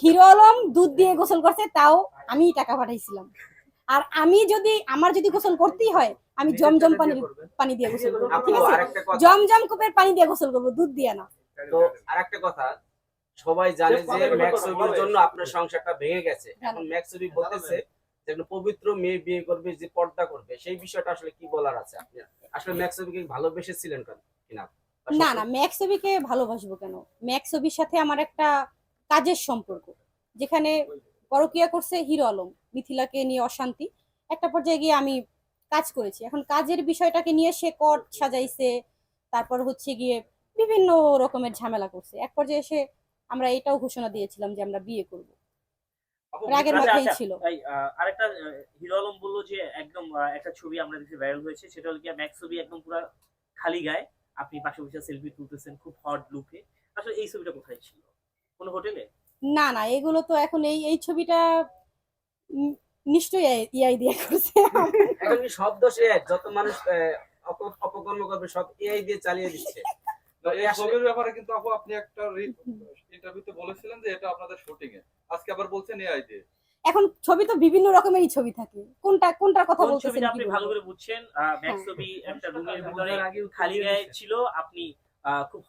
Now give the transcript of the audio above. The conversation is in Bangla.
হিরো আলম দুধ দিয়ে গোসল করছে তাও আমি টাকা পাঠাইছিলাম। আর আমি যদি আমার যদি গোসল করতেই হয় আমি জমজম পানির পানি দিয়ে গোসল করব ঠিক আছে? জমজম কূপের পানি দিয়ে গোসল করব দুধ দিয়ে না। তো আরেকটা কথা সবাই জানে যে ম্যাক্সবির জন্য আপনার সংসারটা ভেঙে গেছে। এখন ম্যাক্সবি বলতেছে যে একটা পবিত্র মেয়ে বিয়ে করবে যে পর্দা করবে সেই বিষয়টা আসলে কি বলার আছে? আপনি আসলে ম্যাক্সবিকে ভালোবেসেছিলেন কেন? কিনা? না না ম্যাক্সবিকে ভালোবাসবো কেন? ম্যাক্সবির সাথে আমার একটা কাজের সম্পর্ক যেখানে পরকিয়া করছে হিরো আলম মিথিলাকে নিয়ে অশান্তি। একটা পর্যায়ে গিয়ে আমি কাজ করেছি। এখন কাজের বিষয়টাকে নিয়ে সে কট সাজাইছে তারপর হচ্ছে গিয়ে বিভিন্ন রকমের ঝামেলা করছে। এক পর্যায়ে এসে আমরা এটাও ঘোষণা দিয়েছিলাম যে আমরা বিয়ে করব। রাগের মাথায় আচ্ছা, ছিল। আরেকটা হিরো আলম বলল যে একদম একটা ছবি আমরা দেখে ভাইরাল হয়েছে সেটা হলো কি ম্যাক্স ছবি একদম পুরো খালি গায়ে। আপনি পাশে বসে সেলফি তুলতেছেন খুব হট লুকে আসলে এই ছবিটা কোথায় ছিল? কোন হোটেলে? না না এগুলো তো এখন এই এই ছবিটা নিশ্চয়ই ইয়াই দিয়ে করছে। এখন কি সব দোষ এআই যত মানুষ অপকর্ম করবে সব এআই দিয়ে চালিয়ে দিচ্ছে। তো এই আসলে- ছবির ব্যাপারে কিন্তু আপু আপনি একটা ইন্টারভিউতে বলেছিলেন যে এটা আপনাদের শুটিং এ। আজকে আবার বলছেন এআই দিয়ে। এখন ছবি তো বিভিন্ন রকমেরই ছবি থাকে। কোনটা কোনটার কথা কোন বলতেছেন ছবিটা আপনি ভালো করে বুঝছেন? ম্যাক্স ছবি একটা রুমের ভিতরে খালি গায়ে ছিল আপনি আহ, খুব